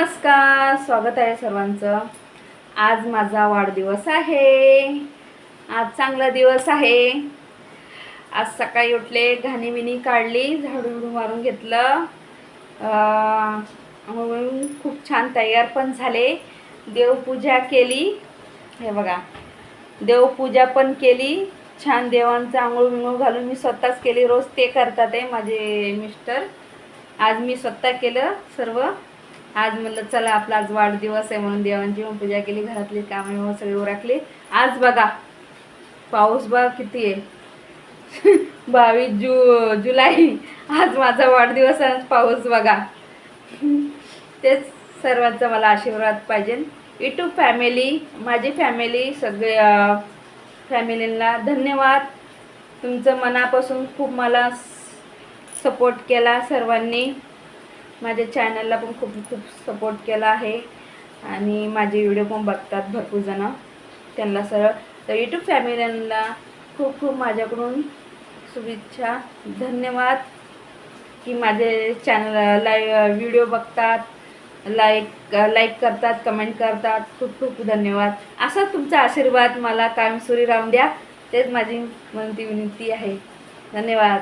नमस्कार स्वागत आहे सर्वांचं. आज माझा वाढदिवस आहे. आज चांगला दिवस आहे. आज सकाळी उठले घाणीविणी काढली झाडू मारून घेतलं. म्हणून खूप छान तयार पण झाले. देवपूजा केली. हे बघा देवपूजा पण केली. छान देवांचं आंघोळ बिंघोळ घालून मी स्वतःच केली. रोज ते करतात आहे माझे मिस्टर. आज मी स्वतः केलं सर्व. आज म्हणलं चला आपला आज वाढदिवस आहे म्हणून देवांची पण पूजा केली घरातली कामे बिमं सगळी उरकली. आज बघा पाऊस बघा किती आहे. बावीस जु जुलै. आज माझा वाढदिवस आज पाऊस बघा. तेच सर्वांचा मला आशीर्वाद पाहिजे. युट्यूब फॅमिली माझी फॅमिली सगळे फॅमिलींना धन्यवाद. तुमचं मनापासून खूप मला सपोर्ट केला सर्वांनी. माझ्या चॅनलला पण खूप खूप सपोर्ट केला आहे. आणि माझे व्हिडिओ पण बघतात भरपूर जण. त्यांना सरळ तर यूट्यूब फॅमिल्यांना खूप खूप माझ्याकडून शुभेच्छा. धन्यवाद की माझे चॅनल लाईव्ह व्हिडिओ बघतात लाईक लाईक करतात कमेंट करतात. खूप खूप धन्यवाद. असाच तुमचा आशीर्वाद मला कायमसुरी राहून द्या. तेच माझी विनंती विनंती आहे. धन्यवाद.